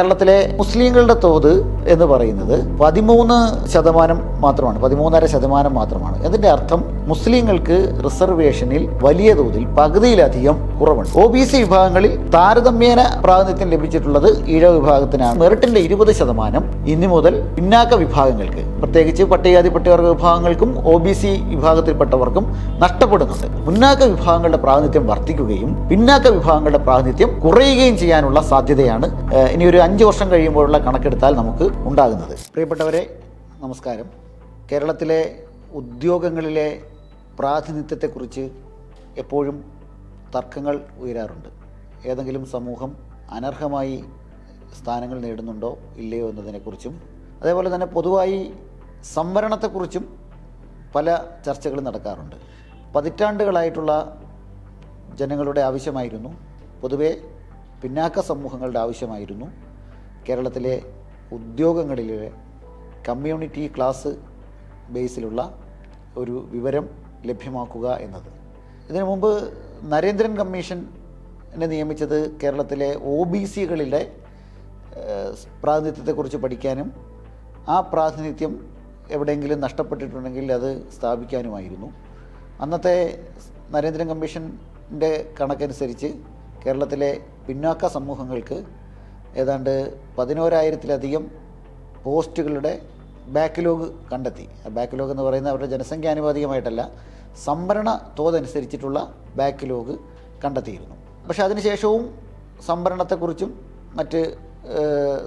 കേരളത്തിലെ മുസ്ലിങ്ങളുടെ തോത് എന്ന് പറയുന്നത് പതിമൂന്ന് ശതമാനം മാത്രമാണ് പതിമൂന്നര ശതമാനം മാത്രമാണ്. അതിന്റെ അർത്ഥം മുസ്ലിങ്ങൾക്ക് റിസർവേഷനിൽ വലിയ തോതിൽ പകുതിയിലധികം കുറവുണ്ട്. ഒ ബി സി വിഭാഗങ്ങളിൽ താരതമ്യേന പ്രാതിനിധ്യം ലഭിച്ചിട്ടുള്ളത് ഇഴ വിഭാഗത്തിനാണ്. മെറിറ്റിന്റെ ഇരുപത് ശതമാനം ഇനി മുതൽ പിന്നാക്ക വിഭാഗങ്ങൾക്ക് പ്രത്യേകിച്ച് പട്ടികജാതി പട്ടികവർഗ വിഭാഗങ്ങൾക്കും ഒ ബി സി വിഭാഗത്തിൽപ്പെട്ടവർക്കും നഷ്ടപ്പെടുന്നുണ്ട്. മുന്നാക്ക വിഭാഗങ്ങളുടെ പ്രാതിനിധ്യം വർദ്ധിക്കുകയും പിന്നാക്ക വിഭാഗങ്ങളുടെ പ്രാതിനിധ്യം കുറയുകയും ചെയ്യാനുള്ള സാധ്യതയാണ് ഇനി ഒരു അഞ്ച് വർഷം കഴിയുമ്പോഴുള്ള കണക്കെടുത്താൽ നമുക്ക് ഉണ്ടാകുന്നത്. പ്രിയപ്പെട്ടവരെ നമസ്കാരം. കേരളത്തിലെ ഉദ്യോഗങ്ങളിലെ പ്രാതിനിധ്യത്തെക്കുറിച്ച് എപ്പോഴും തർക്കങ്ങൾ ഉയരാറുണ്ട്. ഏതെങ്കിലും സമൂഹം അനർഹമായി സ്ഥാനങ്ങൾ നേടുന്നുണ്ടോ ഇല്ലയോ എന്നതിനെക്കുറിച്ചും അതേപോലെ തന്നെ പൊതുവായി സംവരണത്തെക്കുറിച്ചും പല ചർച്ചകളും നടക്കാറുണ്ട്. പതിറ്റാണ്ടുകളായിട്ടുള്ള ജനങ്ങളുടെ ആവശ്യമായിരുന്നു. പൊതുവേ പിന്നാക്ക സമൂഹങ്ങളുടെ ആവശ്യമായിരുന്നു. കേരളത്തിലെ ഉദ്യോഗങ്ങളിലെ കമ്മ്യൂണിറ്റി ക്ലാസ് ബേസിലുള്ള ഒരു വിവരം ലഭ്യമാക്കുക എന്നത്. ഇതിനു മുമ്പ് നരേന്ദ്രൻ കമ്മീഷനെ നിയമിച്ചത് കേരളത്തിലെ ഒ ബി സികളിലെ പ്രാതിനിധ്യത്തെക്കുറിച്ച് പഠിക്കാനും ആ പ്രാതിനിധ്യം എവിടെയെങ്കിലും നഷ്ടപ്പെട്ടിട്ടുണ്ടെങ്കിൽ അത് സ്ഥാപിക്കാനുമായിരുന്നു. അന്നത്തെ നരേന്ദ്രൻ കമ്മീഷന്റെ കണക്കനുസരിച്ച് കേരളത്തിലെ പിന്നാക്ക സമൂഹങ്ങൾക്ക് ഏതാണ്ട് പതിനോരായിരത്തിലധികം പോസ്റ്റുകളുടെ ബാക്ക്ലോഗ് കണ്ടെത്തി. ബാക്ക്ലോഗ് എന്ന് പറയുന്നത് അവരുടെ ജനസംഖ്യാനുപാതികമായിട്ടല്ല സംഭരണ തോതനുസരിച്ചിട്ടുള്ള ബാക്ക്ലോഗ് കണ്ടെത്തിയിരുന്നു. പക്ഷേ അതിനുശേഷവും സംഭരണത്തെക്കുറിച്ചും മറ്റ്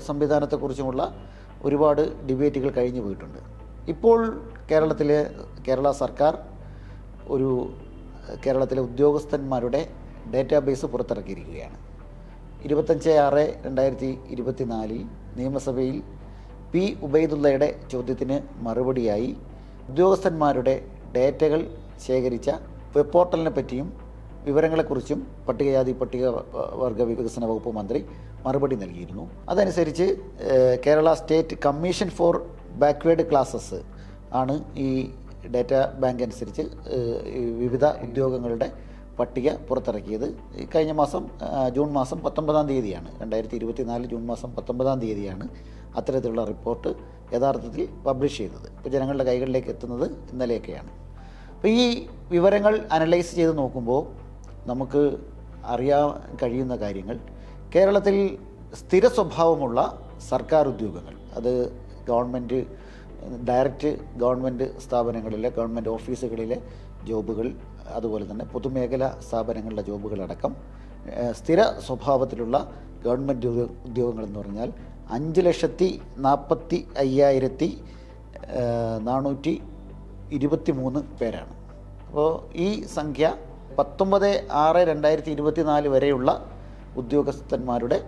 സംവിധാനത്തെക്കുറിച്ചുമുള്ള ഒരുപാട് ഡിബേറ്റുകൾ കഴിഞ്ഞു പോയിട്ടുണ്ട്. ഇപ്പോൾ കേരളത്തിലെ കേരള സർക്കാർ ഒരു കേരളത്തിലെ ഉദ്യോഗസ്ഥന്മാരുടെ ഡേറ്റാബേസ് പുറത്തിറക്കിയിരിക്കുകയാണ്. ഇരുപത്തഞ്ച് ആറ് രണ്ടായിരത്തി ഇരുപത്തിനാലിൽ നിയമസഭയിൽ പി ഉബൈദുള്ളയുടെ ചോദ്യത്തിന് മറുപടിയായി ഉദ്യോഗസ്ഥന്മാരുടെ ഡേറ്റകൾ ശേഖരിച്ച വെബ് പോർട്ടലിനെ പറ്റിയും വിവരങ്ങളെക്കുറിച്ചും പട്ടികജാതി പട്ടിക വർഗ വികസന വകുപ്പ് മന്ത്രി മറുപടി നൽകിയിരുന്നു. അതനുസരിച്ച് Kerala state commission for backward classes ആണ് ഈ ഡേറ്റ ബാങ്ക് അനുസരിച്ച് വിവിധ ഉദ്യോഗങ്ങളുടെ പട്ടിക പുറത്തിറക്കിയത്. കഴിഞ്ഞ മാസം ജൂൺ മാസം പത്തൊമ്പതാം തീയതിയാണ്. രണ്ടായിരത്തി ഇരുപത്തിനാല് ജൂൺ മാസം പത്തൊമ്പതാം തീയതിയാണ് അത്തരത്തിലുള്ള റിപ്പോർട്ട് യഥാർത്ഥത്തിൽ പബ്ലിഷ് ചെയ്തത്. ഇപ്പോൾ ജനങ്ങളുടെ കൈകളിലേക്ക് എത്തുന്നത് ഇന്നലെയൊക്കെയാണ്. അപ്പോൾ ഈ വിവരങ്ങൾ അനലൈസ് ചെയ്ത് നോക്കുമ്പോൾ നമുക്ക് അറിയാൻ കഴിയുന്ന കാര്യങ്ങൾ. കേരളത്തിൽ സ്ഥിര സ്വഭാവമുള്ള സർക്കാർ ഉദ്യോഗങ്ങൾ അത് ഗവൺമെന്റ് ഡയറക്റ്റ് ഗവൺമെന്റ് സ്ഥാപനങ്ങളിലെ ഗവൺമെന്റ് ഓഫീസുകളിലെ ജോബുകൾ അതുപോലെ തന്നെ പൊതുമേഖലാ സ്ഥാപനങ്ങളുടെ ജോബുകളടക്കം സ്ഥിര സ്വഭാവത്തിലുള്ള ഗവൺമെന്റ് ഉദ്യോ- ഉദ്യോഗങ്ങൾ എന്ന് പറഞ്ഞാൽ അഞ്ച് ലക്ഷത്തി നാൽപ്പത്തി അയ്യായിരത്തി നാനൂറ്റി ഇരുപത്തി മൂന്ന് പേരാണ്. അപ്പോൾ ഈ സംഖ്യ പത്തൊമ്പത് ആറ് രണ്ടായിരത്തി ഇരുപത്തി നാല് വരെയുള്ള ഉദ്യോഗസ്ഥന്മാരുടെ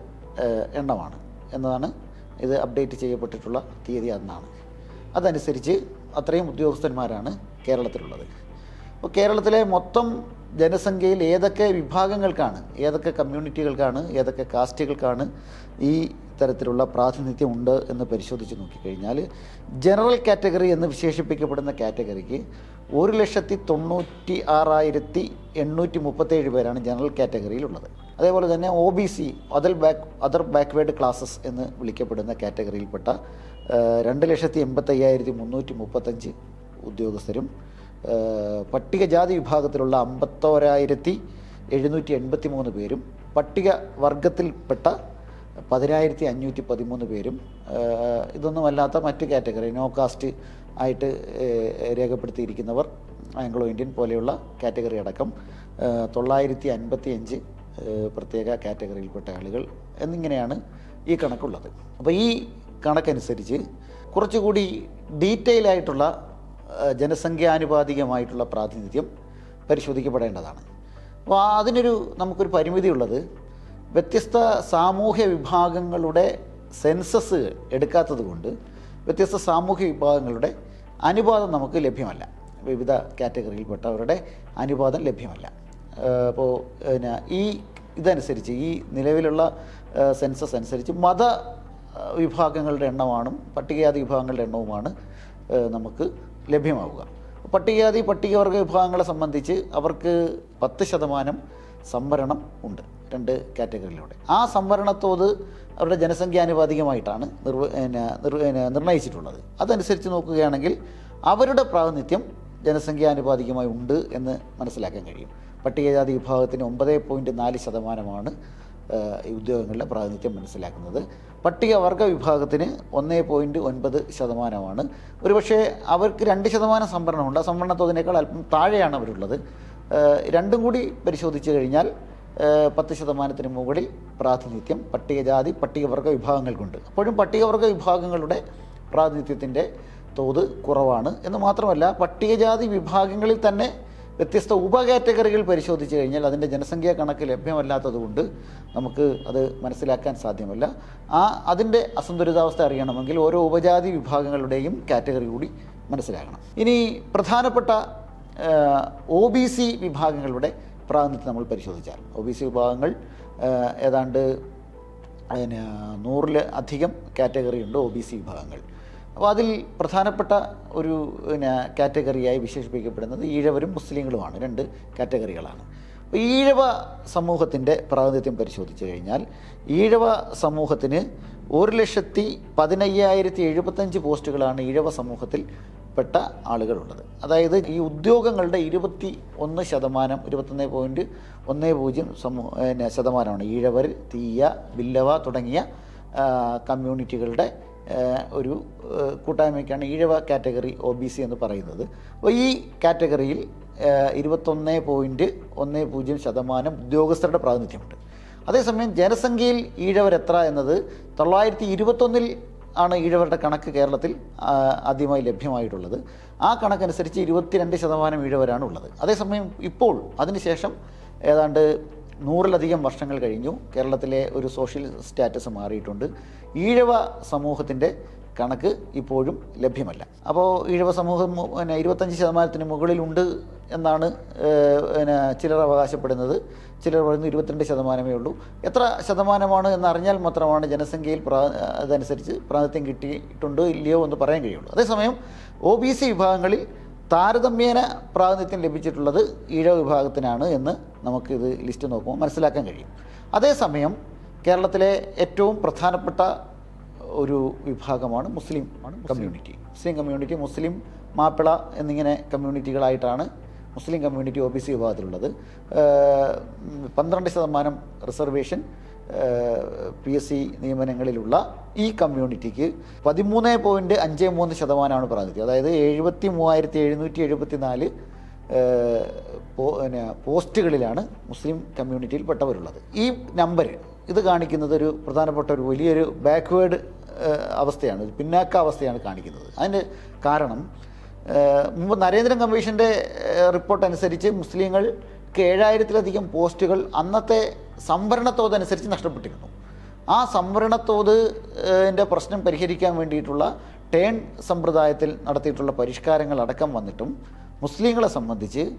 എണ്ണമാണ്. എന്നതാണ് ഇത് അപ്ഡേറ്റ് ചെയ്യപ്പെട്ടിട്ടുള്ള തീയതി അന്നാണ്. അതനുസരിച്ച് അത്രയും ഉദ്യോഗസ്ഥന്മാരാണ് കേരളത്തിലുള്ളത്. കേരളത്തിലെ മൊത്തം ജനസംഖ്യയിൽ ഏതൊക്കെ വിഭാഗങ്ങൾക്കാണ് ഏതൊക്കെ കമ്മ്യൂണിറ്റികൾക്കാണ് ഏതൊക്കെ കാസ്റ്റുകൾക്കാണ് ഈ തരത്തിലുള്ള പ്രാതിനിധ്യം ഉണ്ട് എന്ന് പരിശോധിച്ച് നോക്കിക്കഴിഞ്ഞാൽ ജനറൽ കാറ്റഗറി എന്ന് വിശേഷിപ്പിക്കപ്പെടുന്ന കാറ്റഗറിക്ക് ഒരു ലക്ഷത്തി തൊണ്ണൂറ്റി ആറായിരത്തി എണ്ണൂറ്റി മുപ്പത്തേഴ് പേരാണ് ജനറൽ കാറ്റഗറിയിലുള്ളത്. അതേപോലെ തന്നെ O B C other back other backward classes എന്ന് വിളിക്കപ്പെടുന്ന കാറ്റഗറിയിൽപ്പെട്ട രണ്ട് ലക്ഷത്തി എൺപത്തയ്യായിരത്തി മുന്നൂറ്റി മുപ്പത്തഞ്ച് ഉദ്യോഗസ്ഥരും പട്ടികജാതി വിഭാഗത്തിലുള്ള അമ്പത്തോരായിരത്തി എഴുന്നൂറ്റി എൺപത്തി മൂന്ന് പേരും പട്ടിക വർഗത്തിൽപ്പെട്ട പതിനായിരത്തി അഞ്ഞൂറ്റി പതിമൂന്ന് പേരും ഇതൊന്നുമല്ലാത്ത മറ്റ് കാറ്റഗറി നോ കാസ്റ്റ് ആയിട്ട് രേഖപ്പെടുത്തിയിരിക്കുന്നവർ ആംഗ്ലോ ഇന്ത്യൻ പോലെയുള്ള കാറ്റഗറി അടക്കം തൊള്ളായിരത്തി അൻപത്തി അഞ്ച് പ്രത്യേക കാറ്റഗറിയിൽപ്പെട്ട ആളുകൾ എന്നിങ്ങനെയാണ് ഈ കണക്കുള്ളത്. അപ്പോൾ ഈ കണക്കനുസരിച്ച് കുറച്ചുകൂടി ഡീറ്റെയിൽ ആയിട്ടുള്ള ജനസംഖ്യാനുപാതികമായിട്ടുള്ള പ്രാതിനിധ്യം പരിശോധിക്കപ്പെടേണ്ടതാണ്. അപ്പോൾ അതിനൊരു നമുക്കൊരു പരിമിതിയുള്ളത്. വ്യത്യസ്ത സാമൂഹ്യ വിഭാഗങ്ങളുടെ സെൻസസ് എടുക്കാത്തത് കൊണ്ട് വ്യത്യസ്ത സാമൂഹ്യ വിഭാഗങ്ങളുടെ അനുപാതം നമുക്ക് ലഭ്യമല്ല. വിവിധ കാറ്റഗറിയിൽപ്പെട്ടവരുടെ അനുപാതം ലഭ്യമല്ല. അപ്പോൾ പിന്നെ ഈ ഇതനുസരിച്ച് ഈ നിലവിലുള്ള സെൻസസ് അനുസരിച്ച് മത വിഭാഗങ്ങളുടെ എണ്ണമാണ് പട്ടികജാതി വിഭാഗങ്ങളുടെ എണ്ണവുമാണ് നമുക്ക് ലഭ്യമാവുക. പട്ടികജാതി പട്ടികവർഗ വിഭാഗങ്ങളെ സംബന്ധിച്ച് അവർക്ക് പത്ത് ശതമാനം സംവരണം ഉണ്ട് രണ്ട് കാറ്റഗറിയിലൂടെ. ആ സംവരണത്തോത് അവരുടെ ജനസംഖ്യാനുപാതികമായിട്ടാണ് നിർവ നിർണയിച്ചിട്ടുള്ളത്. അതനുസരിച്ച് നോക്കുകയാണെങ്കിൽ അവരുടെ പ്രാതിനിധ്യം ജനസംഖ്യാനുപാതികമായി ഉണ്ട് എന്ന് മനസ്സിലാക്കാൻ കഴിയും. പട്ടികജാതി വിഭാഗത്തിന് ഒമ്പത് പോയിന്റ് നാല് ശതമാനമാണ് ഉദ്യോഗങ്ങളുടെ പ്രാതിനിധ്യം മനസ്സിലാക്കുന്നത്. പട്ടികവർഗ വിഭാഗത്തിന് ഒന്നേ പോയിന്റ് ഒൻപത് ശതമാനമാണ്. ഒരുപക്ഷെ അവർക്ക് രണ്ട് ശതമാനം സംവരണമുണ്ട്. ആ സംവരണ തോതിനേക്കാൾ അല്പം താഴെയാണ് അവരുള്ളത്. രണ്ടും കൂടി പരിശോധിച്ച് കഴിഞ്ഞാൽ പത്ത് ശതമാനത്തിന് മുകളിൽ പ്രാതിനിധ്യം പട്ടികജാതി പട്ടികവർഗ വിഭാഗങ്ങൾക്കുണ്ട് അപ്പോഴും പട്ടികവർഗ വിഭാഗങ്ങളുടെ പ്രാതിനിധ്യത്തിന്റെ തോത് കുറവാണ്. എന്ന് മാത്രമല്ല പട്ടികജാതി വിഭാഗങ്ങളിൽ തന്നെ വ്യത്യസ്ത ഉപകാറ്റഗറികൾ പരിശോധിച്ച് കഴിഞ്ഞാൽ അതിന്റെ ജനസംഖ്യാ കണക്ക് ലഭ്യമല്ലാത്തതുകൊണ്ട് നമുക്ക് അത് മനസ്സിലാക്കാൻ സാധ്യമല്ല. ആ അതിന്റെ അസന്തുലിതാവസ്ഥ അറിയണമെങ്കിൽ ഓരോ ഉപജാതി വിഭാഗങ്ങളുടെയും കാറ്റഗറി കൂടി മനസ്സിലാക്കണം ഇനി പ്രധാനപ്പെട്ട ഒ ബി സി വിഭാഗങ്ങളുടെ പ്രാതിനിധ്യം നമ്മൾ പരിശോധിച്ചാൽ. ഒ ബി സി വിഭാഗങ്ങൾ ഏതാണ്ട് പിന്നെ നൂറിൽ അധികം കാറ്റഗറി ഉണ്ട് ഒ ബി സി വിഭാഗങ്ങൾ. അപ്പോൾ അതിൽ പ്രധാനപ്പെട്ട ഒരു പിന്നെ കാറ്റഗറിയായി വിശേഷിപ്പിക്കപ്പെടുന്നത് ഈഴവരും മുസ്ലിങ്ങളുമാണ്. രണ്ട് കാറ്റഗറികളാണ്. അപ്പോൾ ഈഴവ സമൂഹത്തിന്റെ പ്രാതിനിധ്യം പരിശോധിച്ചു കഴിഞ്ഞാൽ ഈഴവ സമൂഹത്തിന് ഒരു ലക്ഷത്തി പതിനയ്യായിരത്തി എഴുപത്തഞ്ച് പോസ്റ്റുകളാണ് ഈഴവ സമൂഹത്തിൽ പെട്ട ആളുകളുള്ളത്. അതായത് ഈ ഉദ്യോഗങ്ങളുടെ ഇരുപത്തി ഒന്ന് ശതമാനം ഇരുപത്തൊന്ന് പോയിന്റ് ഒന്ന് പൂജ്യം സമൂഹ ശതമാനമാണ്. ഈഴവർ തീയ ബില്ലവ തുടങ്ങിയ കമ്മ്യൂണിറ്റികളുടെ ഒരു കൂട്ടായ്മയ്ക്കാണ് Ezhava category O B C എന്ന് പറയുന്നത്. അപ്പോൾ ഈ കാറ്റഗറിയിൽ ഇരുപത്തൊന്ന് പോയിന്റ് ഒന്ന് പൂജ്യം ശതമാനം ഉദ്യോഗസ്ഥരുടെ പ്രാതിനിധ്യമുണ്ട്. അതേസമയം ജനസംഖ്യയിൽ ഈഴവർ എത്ര എന്നത് തൊള്ളായിരത്തി ഇരുപത്തൊന്നിൽ ആണ് ഈഴവരുടെ കണക്ക് കേരളത്തിൽ ആദ്യമായി ലഭ്യമായിട്ടുള്ളത്. ആ കണക്കനുസരിച്ച് ഇരുപത്തിരണ്ട് ശതമാനം ഈഴവരാണ് ഉള്ളത്. അതേസമയം ഇപ്പോൾ അതിനുശേഷം ഏതാണ്ട് നൂറിലധികം വർഷങ്ങൾ കഴിഞ്ഞു. കേരളത്തിലെ ഒരു സോഷ്യൽ സ്റ്റാറ്റസ് മാറിയിട്ടുണ്ട്. ഈഴവ സമൂഹത്തിന്റെ കണക്ക് ഇപ്പോഴും ലഭ്യമല്ല. അപ്പോൾ ഈഴവ സമൂഹം പിന്നെ ഇരുപത്തഞ്ച് ശതമാനത്തിന് മുകളിലുണ്ട് എന്നാണ് പിന്നെ ചിലർ അവകാശപ്പെടുന്നത്. ചിലർ പറയുന്നത് ഇരുപത്തിരണ്ട് ശതമാനമേ ഉള്ളൂ. എത്ര ശതമാനമാണ് എന്നറിഞ്ഞാൽ മാത്രമാണ് ജനസംഖ്യയിൽ പ്രാ അതനുസരിച്ച് പ്രാതിനിധ്യം കിട്ടിയിട്ടുണ്ട് ഇല്ലയോ എന്ന് പറയാൻ കഴിയുള്ളൂ. അതേസമയം ഒ ബി സി വിഭാഗങ്ങളിൽ താരതമ്യേന പ്രാതിനിധ്യം ലഭിച്ചിട്ടുള്ളത് ഈഴവ വിഭാഗത്തിനാണ് എന്ന് നമുക്കിത് ലിസ്റ്റ് നോക്കുമ്പോൾ മനസ്സിലാക്കാൻ കഴിയും. അതേസമയം കേരളത്തിലെ ഏറ്റവും പ്രധാനപ്പെട്ട ഒരു വിഭാഗമാണ് മുസ്ലിം കമ്മ്യൂണിറ്റി. മുസ്ലിം കമ്മ്യൂണിറ്റി മുസ്ലിം മാപ്പിള എന്നിങ്ങനെ കമ്മ്യൂണിറ്റികളായിട്ടാണ് മുസ്ലിം കമ്മ്യൂണിറ്റി ഒ ബി സി വിഭാഗത്തിലുള്ളത്. പന്ത്രണ്ട് ശതമാനം റിസർവേഷൻ പി എസ് സി നിയമനങ്ങളിലുള്ള ഈ കമ്മ്യൂണിറ്റിക്ക് പതിമൂന്ന് പോയിന്റ് അഞ്ച് മൂന്ന് ശതമാനമാണ് പ്രാതിനിധ്യം. അതായത് എഴുപത്തി മൂവായിരത്തി എഴുന്നൂറ്റി എഴുപത്തി നാല് പോസ്റ്റുകളിലാണ് മുസ്ലിം കമ്മ്യൂണിറ്റിയിൽ പെട്ടവരുള്ളത്. ഈ നമ്പർ ഇത് കാണിക്കുന്നത് ഒരു പ്രധാനപ്പെട്ട ഒരു വലിയൊരു ബാക്ക്വേഡ് അവസ്ഥയാണ് പിന്നാക്ക അവസ്ഥയാണ് കാണിക്കുന്നത്. അതിന് കാരണം മുമ്പ് നരേന്ദ്രൻ കമ്മീഷന്റെ റിപ്പോർട്ട് അനുസരിച്ച് മുസ്ലിങ്ങൾക്ക് ഏഴായിരത്തിലധികം പോസ്റ്റുകൾ അന്നത്തെ സംവരണത്തോതനുസരിച്ച് നഷ്ടപ്പെട്ടിരുന്നു. ആ സംവരണത്തോത് എന്റെ പ്രശ്നം പരിഹരിക്കാൻ വേണ്ടിയിട്ടുള്ള ടേൺ സമ്പ്രദായത്തിൽ നടത്തിയിട്ടുള്ള പരിഷ്കാരങ്ങൾ അടക്കം വന്നിട്ടും മുസ്ലിങ്ങളെ സംബന്ധിച്ച്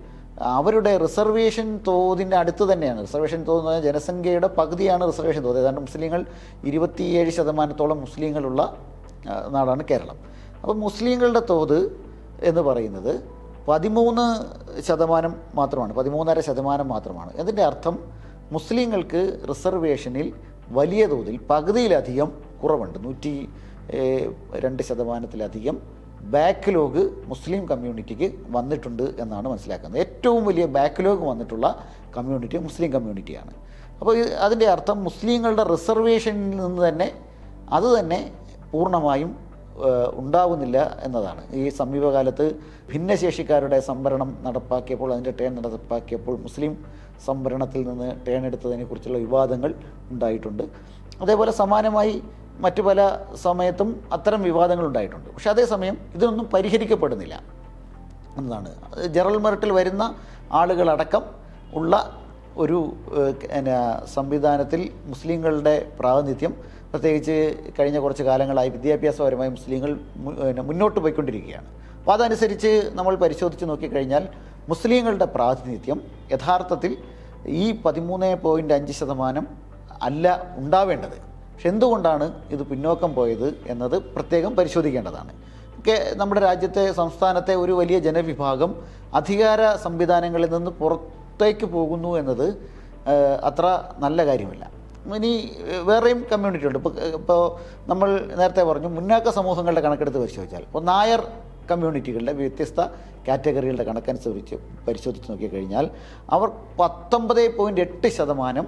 അവരുടെ റിസർവേഷൻ തോതിന്റെ അടുത്ത് തന്നെയാണ്. റിസർവേഷൻ പറഞ്ഞാൽ ജനസംഖ്യയുടെ പകുതിയാണ് റിസർവേഷൻ തോത്. ഏതാണ്ട് മുസ്ലിങ്ങൾ ഇരുപത്തിയേഴ് ശതമാനത്തോളം മുസ്ലിങ്ങളുള്ള നാടാണ് കേരളം. അപ്പോൾ മുസ്ലിങ്ങളുടെ തോത് എന്ന് പറയുന്നത് പതിമൂന്ന് ശതമാനം മാത്രമാണ്. പതിമൂന്നര ശതമാനം മാത്രമാണ്. അതിന്റെ അർത്ഥം മുസ്ലിങ്ങൾക്ക് റിസർവേഷനിൽ വലിയ തോതിൽ പകുതിയിലധികം കുറവുണ്ട്. നൂറ്റി രണ്ട് ശതമാനത്തിലധികം ബാക്ക്ലോഗ് മുസ്ലിം കമ്മ്യൂണിറ്റിക്ക് വന്നിട്ടുണ്ട് എന്നാണ് മനസ്സിലാക്കുന്നത്. ഏറ്റവും വലിയ ബാക്ക്ലോഗ് വന്നിട്ടുള്ള കമ്മ്യൂണിറ്റി മുസ്ലിം കമ്മ്യൂണിറ്റിയാണ്. അപ്പോൾ അതിന്റെ അർത്ഥം മുസ്ലിങ്ങളുടെ റിസർവേഷനിൽ നിന്ന് തന്നെ അത് തന്നെ പൂർണമായും ഉണ്ടാകുന്നില്ല എന്നതാണ്. ഈ സമീപകാലത്ത് ഭിന്നശേഷിക്കാരുടെ സംവരണം നടപ്പാക്കിയപ്പോൾ അതിന്റെ ടേൺ നടപ്പാക്കിയപ്പോൾ മുസ്ലിം സംവരണത്തിൽ നിന്ന് ടേൺ എടുത്തതിനെക്കുറിച്ചുള്ള വിവാദങ്ങൾ ഉണ്ടായിട്ടുണ്ട്. അതേപോലെ സമാനമായി മറ്റു പല സമയത്തും അത്തരം വിവാദങ്ങൾ ഉണ്ടായിട്ടുണ്ട്. പക്ഷേ അതേസമയം ഇതൊന്നും പരിഹരിക്കപ്പെടുന്നില്ല എന്നതാണ്. ജനറൽ മെറിറ്റിൽ വരുന്ന ആളുകളടക്കം ഉള്ള ഒരു സംവിധാനത്തിൽ മുസ്ലിങ്ങളുടെ പ്രാതിനിധ്യം പ്രത്യേകിച്ച് കഴിഞ്ഞ കുറച്ച് കാലങ്ങളായി വിദ്യാഭ്യാസപരമായി മുസ്ലിങ്ങൾ മുന്നോട്ട് പോയിക്കൊണ്ടിരിക്കുകയാണ്. അപ്പോൾ അതനുസരിച്ച് നമ്മൾ പരിശോധിച്ച് നോക്കിക്കഴിഞ്ഞാൽ മുസ്ലിങ്ങളുടെ പ്രാതിനിധ്യം യഥാർത്ഥത്തിൽ ഈ പതിമൂന്ന് പോയിന്റ് അഞ്ച് ശതമാനം അല്ല ഉണ്ടാവേണ്ടത്. പക്ഷെ എന്തുകൊണ്ടാണ് ഇത് പിന്നോക്കം പോയത് എന്നത് പ്രത്യേകം പരിശോധിക്കേണ്ടതാണ്. നമ്മുടെ രാജ്യത്തെ സംസ്ഥാനത്തെ ഒരു വലിയ ജനവിഭാഗം അധികാര സംവിധാനങ്ങളിൽ നിന്ന് പുറത്തേക്ക് പോകുന്നു എന്നത് അത്ര നല്ല കാര്യമല്ല. ഇനി വേറെയും കമ്മ്യൂണിറ്റി ഉണ്ട് ഇപ്പോൾ ഇപ്പോൾ നമ്മൾ നേരത്തെ പറഞ്ഞു മുന്നാക്ക സമൂഹങ്ങളുടെ കണക്കെടുത്ത് പരിശോധിച്ചാൽ ഇപ്പോൾ നായർ കമ്മ്യൂണിറ്റികളുടെ വ്യത്യസ്ത കാറ്റഗറികളുടെ കണക്കനുസരിച്ച് പരിശോധിച്ച് നോക്കിക്കഴിഞ്ഞാൽ അവർ പത്തൊമ്പത് പോയിന്റ് എട്ട് ശതമാനം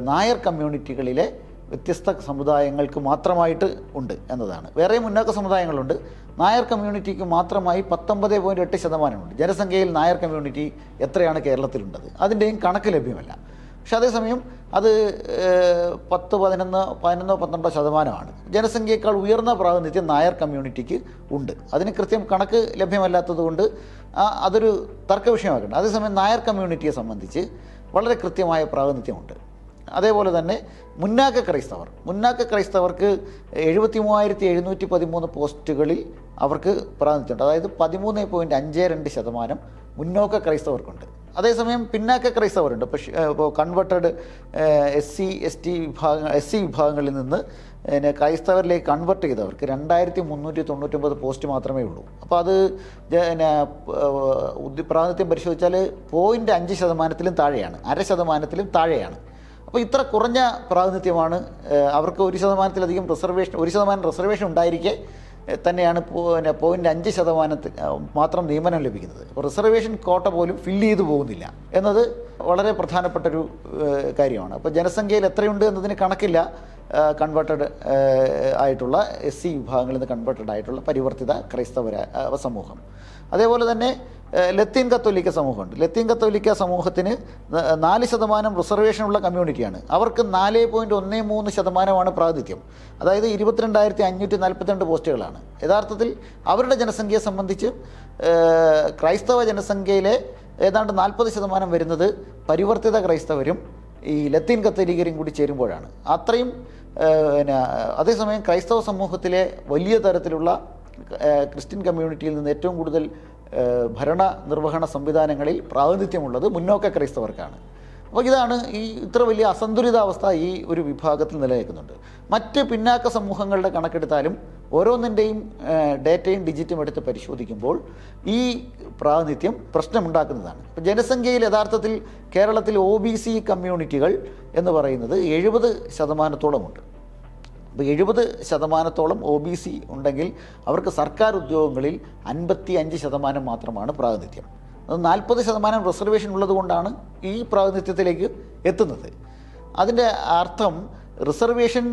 നായർ കമ്മ്യൂണിറ്റികളിലെ വ്യത്യസ്ത സമുദായങ്ങൾക്ക് മാത്രമായിട്ട് ഉണ്ട് എന്നതാണ്. വേറെ മുന്നോക്ക സമുദായങ്ങളുണ്ട്. നായർ കമ്മ്യൂണിറ്റിക്ക് മാത്രമായി പത്തൊമ്പത് പോയിന്റ് എട്ട് ശതമാനമുണ്ട്. ജനസംഖ്യയിൽ നായർ കമ്മ്യൂണിറ്റി എത്രയാണ് കേരളത്തിലുണ്ടത് അതിന്റെയും കണക്ക് ലഭ്യമല്ല. പക്ഷെ അതേസമയം അത് പത്ത് പതിനൊന്ന് പതിനൊന്നോ പന്ത്രണ്ടോ ശതമാനമാണ്. ജനസംഖ്യയേക്കാൾ ഉയർന്ന പ്രാതിനിധ്യം നായർ കമ്മ്യൂണിറ്റിക്ക് ഉണ്ട്. അതിന് കൃത്യം കണക്ക് ലഭ്യമല്ലാത്തതുകൊണ്ട് അതൊരു തർക്ക വിഷയമാക്കണം അതേസമയം നായർ കമ്മ്യൂണിറ്റിയെ സംബന്ധിച്ച് വളരെ കൃത്യമായ പ്രാതിനിധ്യമുണ്ട്. അതേപോലെ തന്നെ മുന്നാക്ക ക്രൈസ്തവർ. മുന്നാക്ക ക്രൈസ്തവർക്ക് എഴുപത്തി മൂവായിരത്തി എഴുന്നൂറ്റി പതിമൂന്ന് പോസ്റ്റുകളിൽ അവർക്ക് പ്രാതിനിധ്യമുണ്ട്. അതായത് പതിമൂന്ന് പോയിന്റ് അഞ്ച് രണ്ട് ശതമാനം മുന്നോക്ക ക്രൈസ്തവർക്കുണ്ട്. അതേസമയം പിന്നാക്ക ക്രൈസ്തവരുണ്ട്. പക്ഷേ ഇപ്പോൾ converted S C S T വിഭാഗ എസ് സി വിഭാഗങ്ങളിൽ നിന്ന് പിന്നെ ക്രൈസ്തവരിലേക്ക് കൺവെർട്ട് ചെയ്തവർക്ക് രണ്ടായിരത്തി മുന്നൂറ്റി തൊണ്ണൂറ്റൊമ്പത് പോസ്റ്റ് മാത്രമേ ഉള്ളൂ. അപ്പോൾ അത് പിന്നെ പ്രാതിനിധ്യം പരിശോധിച്ചാൽ പോയിന്റ് അഞ്ച് ശതമാനത്തിലും താഴെയാണ്. അര ശതമാനത്തിലും താഴെയാണ്. അപ്പോൾ ഇത്ര കുറഞ്ഞ പ്രാതിനിധ്യമാണ് അവർക്ക് ഒരു ശതമാനത്തിലധികം റിസർവേഷൻ ഒരു ശതമാനം റിസർവേഷൻ ഉണ്ടായിരിക്കെ തന്നെയാണ് പിന്നെ പോയിന്റ് അഞ്ച് ശതമാനത്തിൽ മാത്രം നിയമനം ലഭിക്കുന്നത്. റിസർവേഷൻ കോട്ട പോലും ഫില്ല് ചെയ്തു പോകുന്നില്ല. എന്നത് വളരെ പ്രധാനപ്പെട്ടൊരു കാര്യമാണ്. അപ്പോൾ ജനസംഖ്യയിൽ എത്രയുണ്ട് എന്നതിന് കണക്കില്ല കൺവേർട്ടഡ് ആയിട്ടുള്ള എസ് സി വിഭാഗങ്ങളിൽ നിന്ന് കൺവേർട്ടഡ് ആയിട്ടുള്ള പരിവർത്തിത ക്രൈസ്തവ ഏഹ്, സമൂഹം. അതേപോലെ തന്നെ ലത്തീൻ കത്തോലിക്ക സമൂഹമുണ്ട്. ലത്തീൻ കത്തോലിക്ക സമൂഹത്തിന് നാല് ശതമാനം റിസർവേഷനുള്ള കമ്മ്യൂണിറ്റിയാണ്. അവർക്ക് നാല് പോയിന്റ് ഒന്ന് മൂന്ന് ശതമാനമാണ് പ്രാതിനിധ്യം. അതായത് ഇരുപത്തിരണ്ടായിരത്തി അഞ്ഞൂറ്റി നാൽപ്പത്തിരണ്ട് പോസ്റ്റുകളാണ്. യഥാർത്ഥത്തിൽ അവരുടെ ജനസംഖ്യയെ സംബന്ധിച്ച് ക്രൈസ്തവ ജനസംഖ്യയിലെ ഏതാണ്ട് നാൽപ്പത് ശതമാനം വരുന്നത് പരിവർത്തിത ക്രൈസ്തവരും ഈ ലത്തീൻ കത്തോലിക്കരും കൂടി ചേരുമ്പോഴാണ്. അത്രയും പിന്നെ അതേസമയം ക്രൈസ്തവ സമൂഹത്തിലെ വലിയ തരത്തിലുള്ള ക്രിസ്ത്യൻ കമ്മ്യൂണിറ്റിയിൽ നിന്ന് ഏറ്റവും കൂടുതൽ ഭരണ നിർവഹണ സംവിധാനങ്ങളിൽ പ്രാതിനിധ്യമുള്ളത് മുന്നോക്ക ക്രൈസ്തവർക്കാണ്. അപ്പോൾ ഇതാണ് ഈ ഇത്ര വലിയ അസന്തുലിതാവസ്ഥ ഈ ഒരു വിഭാഗത്തിൽ നിലനിൽക്കുന്നുണ്ട്. മറ്റ് പിന്നാക്ക സമൂഹങ്ങളുടെ കണക്കെടുത്താലും ഓരോന്നിന്റെയും ഡേറ്റയും ഡിജിറ്റും എടുത്ത് പരിശോധിക്കുമ്പോൾ ഈ പ്രാതിനിധ്യം പ്രശ്നമുണ്ടാക്കുന്നതാണ്. ഇപ്പോൾ ജനസംഖ്യയിൽ യഥാർത്ഥത്തിൽ കേരളത്തിൽ ഒ ബി സി കമ്മ്യൂണിറ്റികൾ എന്ന് പറയുന്നത് എഴുപത് ശതമാനത്തോളമുണ്ട്. അപ്പോൾ എഴുപത് ശതമാനത്തോളം ഒ ബി സി ഉണ്ടെങ്കിൽ അവർക്ക് സർക്കാർ ഉദ്യോഗങ്ങളിൽ അൻപത്തി അഞ്ച് ശതമാനം മാത്രമാണ് പ്രാതിനിധ്യം. അത് നാൽപ്പത് ശതമാനം റിസർവേഷൻ ഉള്ളതുകൊണ്ടാണ് ഈ പ്രാതിനിധ്യത്തിലേക്ക് എത്തുന്നത്. അതിന്റെ അർത്ഥം റിസർവേഷൻ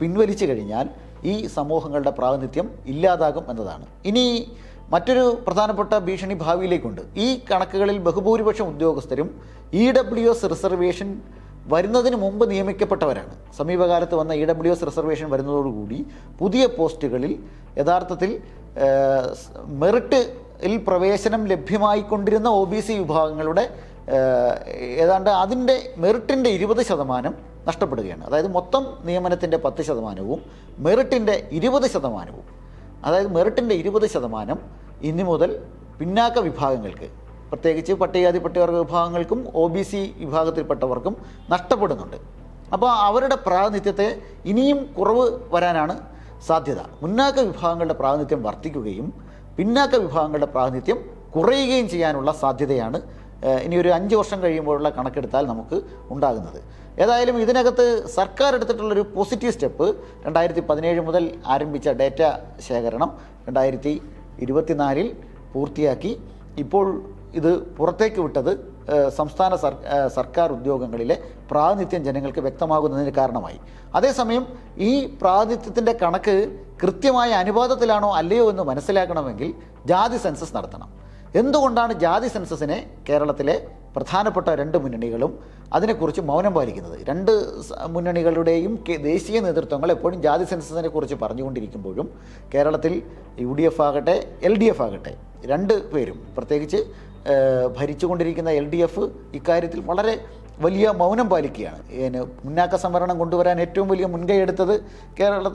പിൻവലിച്ചു കഴിഞ്ഞാൽ ഈ സമൂഹങ്ങളുടെ പ്രാതിനിധ്യം ഇല്ലാതാകും എന്നതാണ്. ഇനി മറ്റൊരു പ്രധാനപ്പെട്ട ഭീഷണി ഭാവിയിലേക്കുണ്ട്. ഈ കണക്കുകളിൽ ബഹുഭൂരിപക്ഷം ഉദ്യോഗസ്ഥരും ഇ ഡബ്ല്യു എസ് റിസർവേഷൻ വരുന്നതിന് മുമ്പ് നിയമിക്കപ്പെട്ടവരാണ്. സമീപകാലത്ത് വന്ന ഇ ഡബ്ല്യു എസ് റിസർവേഷൻ വരുന്നതോടുകൂടി പുതിയ പോസ്റ്റുകളിൽ യഥാർത്ഥത്തിൽ മെറിറ്റിൽ പ്രവേശനം ലഭ്യമായിക്കൊണ്ടിരുന്ന ഒ ബി സി വിഭാഗങ്ങളുടെ ഏതാണ്ട് അതിന്റെ മെറിറ്റിന്റെ ഇരുപത് ശതമാനം നഷ്ടപ്പെടുകയാണ്. അതായത് മൊത്തം നിയമനത്തിന്റെ പത്ത് ശതമാനവും മെറിറ്റിന്റെ ഇരുപത് ശതമാനവും. അതായത് മെറിറ്റിന്റെ ഇരുപത് ശതമാനം ഇനി മുതൽ പിന്നാക്ക വിഭാഗങ്ങൾക്ക് പ്രത്യേകിച്ച് പട്ടികജാതി പട്ടികവർഗ വിഭാഗങ്ങൾക്കും ഒ ബി സി വിഭാഗത്തിൽപ്പെട്ടവർക്കും നഷ്ടപ്പെടുന്നുണ്ട്. അപ്പോൾ അവരുടെ പ്രാതിനിധ്യത്തെ ഇനിയും കുറവ് വരാനാണ് സാധ്യത. മുന്നാക്ക വിഭാഗങ്ങളുടെ പ്രാതിനിധ്യം വർദ്ധിക്കുകയും പിന്നാക്ക വിഭാഗങ്ങളുടെ പ്രാതിനിധ്യം കുറയുകയും ചെയ്യാനുള്ള സാധ്യതയാണ് ഇനിയൊരു അഞ്ച് വർഷം കഴിയുമ്പോഴുള്ള കണക്കെടുത്താൽ നമുക്ക് ഉണ്ടാകുന്നത്. ഏതായാലും ഇതിനകത്ത് സർക്കാർ എടുത്തിട്ടുള്ളൊരു പോസിറ്റീവ് സ്റ്റെപ്പ് രണ്ടായിരത്തി പതിനേഴ് മുതൽ ആരംഭിച്ച ഡേറ്റ ശേഖരണം രണ്ടായിരത്തി ഇരുപത്തിനാലിൽ പൂർത്തിയാക്കി. ഇപ്പോൾ ഇത് പുറത്തേക്ക് വിട്ടത് സംസ്ഥാന സർക്കാർ ഉദ്യോഗങ്ങളിലെ പ്രാതിനിധ്യം ജനങ്ങൾക്ക് വ്യക്തമാകുന്നതിന് കാരണമായി. അതേസമയം ഈ പ്രാതിനിധ്യത്തിന്റെ കണക്ക് കൃത്യമായ അനുപാതത്തിലാണോ അല്ലയോ എന്ന് മനസ്സിലാക്കണമെങ്കിൽ ജാതി സെൻസസ് നടത്തണം. എന്തുകൊണ്ടാണ് ജാതി സെൻസസിനെ കേരളത്തിലെ പ്രധാനപ്പെട്ട രണ്ട് മുന്നണികളും അതിനെക്കുറിച്ച് മൗനം പാലിക്കുന്നത്? രണ്ട് മുന്നണികളുടെയും ദേശീയ നേതൃത്വങ്ങൾ എപ്പോഴും ജാതി സെൻസസിനെ കുറിച്ച് പറഞ്ഞുകൊണ്ടിരിക്കുമ്പോഴും കേരളത്തിൽ യു ഡി എഫ് ആകട്ടെ എൽ ഡി എഫ് ആകട്ടെ രണ്ട് പേരും പ്രത്യേകിച്ച് ഭരിച്ചുകൊണ്ടിരിക്കുന്ന എൽ ഡി എഫ് ഇക്കാര്യത്തിൽ വളരെ വലിയ മൗനം പാലിക്കുകയാണ്. മുന്നാക്ക സംവരണം കൊണ്ടുവരാൻ ഏറ്റവും വലിയ മുൻകൈ എടുത്തത് കേരള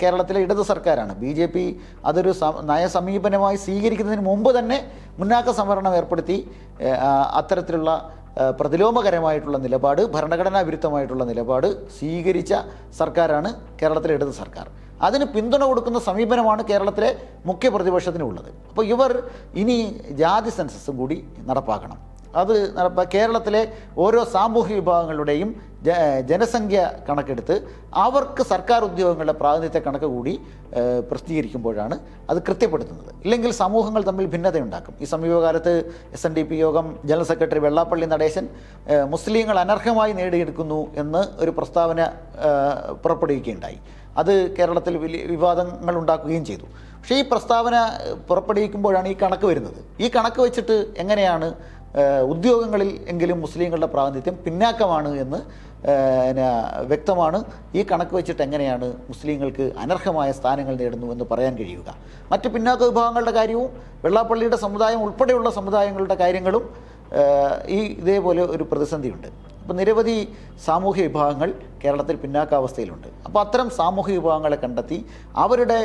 കേരളത്തിലെ ഇടത് സർക്കാരാണ്. ബി ജെ പി അതൊരു നയസമീപനമായി സ്വീകരിക്കുന്നതിന് മുമ്പ് തന്നെ മുന്നാക്ക സംവരണം ഏർപ്പെടുത്തി അത്തരത്തിലുള്ള പ്രതിലോമകരമായിട്ടുള്ള നിലപാട് ഭരണഘടനാ വിരുദ്ധമായിട്ടുള്ള നിലപാട് സ്വീകരിച്ച സർക്കാരാണ് കേരളത്തിലെ ഇടത് സർക്കാർ. അതിന് പിന്തുണ കൊടുക്കുന്ന സമീപനമാണ് കേരളത്തിലെ മുഖ്യ പ്രതിപക്ഷത്തിനുള്ളത്. അപ്പോൾ ഇവർ ഇനി ജാതി സെൻസസും കൂടി നടപ്പാക്കണം. അത് കേരളത്തിലെ ഓരോ സാമൂഹ്യ വിഭാഗങ്ങളുടെയും ജനസംഖ്യ കണക്കെടുത്ത് അവർക്ക് സർക്കാർ ഉദ്യോഗങ്ങളുടെ പ്രാതിനിധ്യ കണക്ക് കൂടി പ്രസിദ്ധീകരിക്കുമ്പോഴാണ് അത് കൃത്യപ്പെടുത്തുന്നത്. ഇല്ലെങ്കിൽ സമൂഹങ്ങൾ തമ്മിൽ ഭിന്നതയുണ്ടാക്കും. ഈ സമീപകാലത്ത് S N D P Yogam general secretary Vellappally Natesan മുസ്ലിങ്ങൾ അനർഹമായി നേടിയെടുക്കുന്നു എന്ന് ഒരു പ്രസ്താവന പുറപ്പെടുവിക്കുകയുണ്ടായി. അത് കേരളത്തിൽ വലിയ വിവാദങ്ങൾ ഉണ്ടാക്കുകയും ചെയ്തു. പക്ഷേ ഈ പ്രസ്താവന പുറപ്പെടുവിക്കുമ്പോഴാണ് ഈ കണക്ക് വരുന്നത്. ഈ കണക്ക് വെച്ചിട്ട് എങ്ങനെയാണ് ഉദ്യോഗങ്ങളിൽ എങ്കിലും മുസ്ലിങ്ങളുടെ പ്രാതിനിധ്യം പിന്നാക്കമാണ് എന്ന് വ്യക്തമാണ്. ഈ കണക്ക് വെച്ചിട്ട് എങ്ങനെയാണ് മുസ്ലിങ്ങൾക്ക് അനർഹമായ സ്ഥാനങ്ങൾ നേടുന്നു എന്ന് പറയാൻ കഴിയുക. മറ്റ് പിന്നാക്ക വിഭാഗങ്ങളുടെ കാര്യവും വെള്ളാപ്പള്ളിയുടെ സമുദായം ഉൾപ്പെടെയുള്ള സമുദായങ്ങളുടെ കാര്യങ്ങളും ഈ ഇതേപോലെ ഒരു പ്രതിസന്ധിയുണ്ട്. അപ്പോൾ നിരവധി സാമൂഹ്യ വിഭാഗങ്ങൾ കേരളത്തിൽ പിന്നാക്കാവസ്ഥയിലുണ്ട്. അപ്പോൾ അത്തരം സാമൂഹ്യ വിഭാഗങ്ങളെ കണ്ടെത്തി അവരുടെ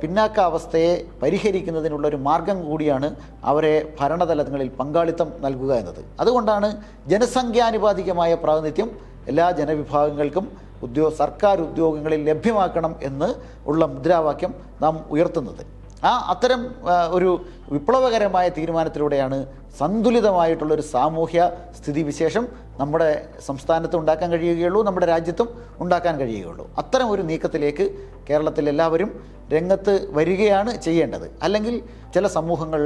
പിന്നാക്കാവസ്ഥയെ പരിഹരിക്കുന്നതിനുള്ള ഒരു മാർഗം കൂടിയാണ് അവരെ ഭരണതലങ്ങളിൽ പങ്കാളിത്തം നൽകുക എന്നത്. അതുകൊണ്ടാണ് ജനസംഖ്യാനുപാതികമായ പ്രാതിനിധ്യം എല്ലാ ജനവിഭാഗങ്ങൾക്കും ഉദ്യോഗ സർക്കാർ ഉദ്യോഗങ്ങളിൽ ലഭ്യമാക്കണം എന്ന് ഉള്ള മുദ്രാവാക്യം നാം ഉയർത്തുന്നത്. ആ അത്തരം ഒരു വിപ്ലവകരമായ തീരുമാനത്തിലൂടെയാണ് സന്തുലിതമായിട്ടുള്ളൊരു സാമൂഹ്യ സ്ഥിതിവിശേഷം നമ്മുടെ സംസ്ഥാനത്ത് ഉണ്ടാക്കാൻ കഴിയുകയുള്ളൂ നമ്മുടെ രാജ്യത്തും ഉണ്ടാക്കാൻ കഴിയുകയുള്ളൂ. അത്തരം ഒരു നീക്കത്തിലേക്ക് കേരളത്തിൽ എല്ലാവരും രംഗത്ത് വരികയാണ് ചെയ്യേണ്ടത്. അല്ലെങ്കിൽ ചില സമൂഹങ്ങൾ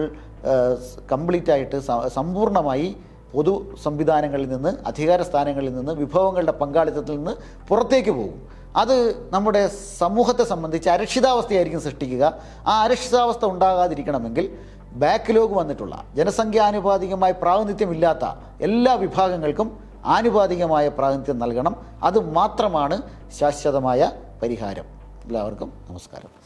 കംപ്ലീറ്റ് ആയിട്ട് സമ്പൂർണമായി പൊതു സംവിധാനങ്ങളിൽ നിന്ന് അധികാര സ്ഥാനങ്ങളിൽ നിന്ന് വിഭവങ്ങളുടെ പങ്കാളിത്തത്തിൽ നിന്ന് പുറത്തേക്ക് പോകും. അത് നമ്മുടെ സമൂഹത്തെ സംബന്ധിച്ച് അരക്ഷിതാവസ്ഥയായിരിക്കും സൃഷ്ടിക്കുക. ആ അരക്ഷിതാവസ്ഥ ഉണ്ടാകാതിരിക്കണമെങ്കിൽ ബാക്കിലോഗ് വന്നിട്ടുള്ള ജനസംഖ്യാനുപാതികമായി പ്രാതിനിധ്യമില്ലാത്ത എല്ലാ വിഭാഗങ്ങൾക്കും ആനുപാതികമായ പ്രാതിനിധ്യം നൽകണം. അത് മാത്രമാണ് ശാശ്വതമായ പരിഹാരം. എല്ലാവർക്കും നമസ്കാരം.